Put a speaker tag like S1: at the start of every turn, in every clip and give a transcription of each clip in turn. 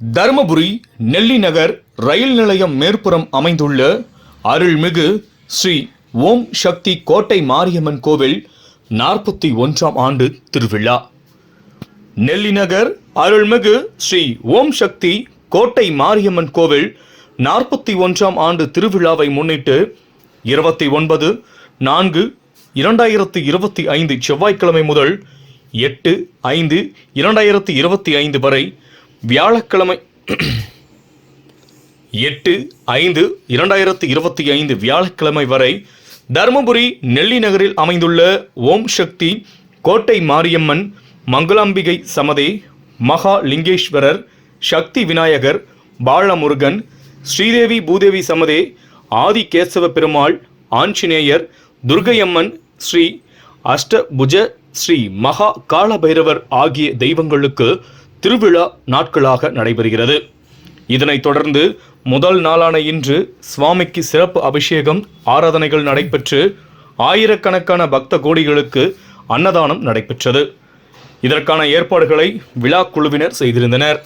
S1: தருமபுரி நெல்லி நகர் ரயில் நிலையம் மேற்புறம் அமைந்துள்ள அருள்மிகு ஸ்ரீ ஓம் சக்தி கோட்டை மாரியம்மன் கோவில் நாற்பத்தி ஒன்றாம் ஆண்டு திருவிழா. நெல்லி நகர் அருள்மிகு ஸ்ரீ ஓம் சக்தி கோட்டை மாரியம்மன் கோவில் நாற்பத்தி ஒன்றாம் ஆண்டு திருவிழாவை முன்னிட்டு இருபத்தி ஒன்பது நான்கு இரண்டாயிரத்தி இருபத்தி ஐந்து செவ்வாய்க்கிழமை முதல் எட்டு ஐந்து இரண்டாயிரத்தி இருபத்தி ஐந்து வரை வியாழக்கிழமை எட்டு ஐந்து இரண்டாயிரத்து இருபத்தி ஐந்து வியாழக்கிழமை வரை தருமபுரி நெல்லி நகரில் அமைந்துள்ள ஓம் சக்தி கோட்டை மாரியம்மன் மங்களாம்பிகை சமதே மகா லிங்கேஸ்வரர் சக்தி விநாயகர் பாலமுருகன் ஸ்ரீதேவி பூதேவி சமதே ஆதி கேசவ பெருமாள் ஆஞ்சநேயர் துர்கையம்மன் ஸ்ரீ அஷ்டபுஜ ஸ்ரீ மகா காலபைரவர் ஆகிய தெய்வங்களுக்கு திருவிழா நாட்களாக நடைபெறுகிறது. இதனைத் தொடர்ந்து முதல் நாளான இன்று சுவாமிக்கு சிறப்பு அபிஷேகம் ஆராதனைகள் நடைபெற்று ஆயிரக்கணக்கான பக்த கோடிகளுக்கு அன்னதானம் நடைபெற்றது. இதற்கான ஏற்பாடுகளை விழா குழுவினர் செய்திருந்தனர்.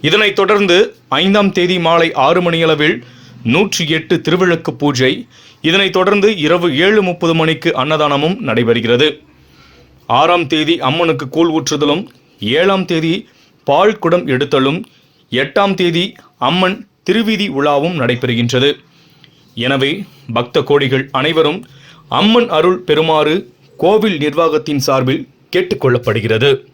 S1: இதனைத் தொடர்ந்து ஐந்தாம் தேதி மாலை ஆறு மணியளவில் நூற்றி எட்டு திருவிளக்கு பூஜை இதனைத் தொடர்ந்து இரவு ஏழு முப்பது மணிக்கு அன்னதானமும் நடைபெறுகிறது. ஆறாம் தேதி அம்மனுக்கு கூழ் ஊற்றுதலும் ஏழாம் தேதி பால் குடம் எடுத்தலும் எட்டாம் தேதி அம்மன் திருவீதி உலாவும் நடைபெறுகின்றது. எனவே பக்த கோடிகள் அனைவரும் அம்மன் அருள் பெறுமாறு கோவில் நிர்வாகத்தின் சார்பில் கேட்டுக்கொள்ளப்படுகிறது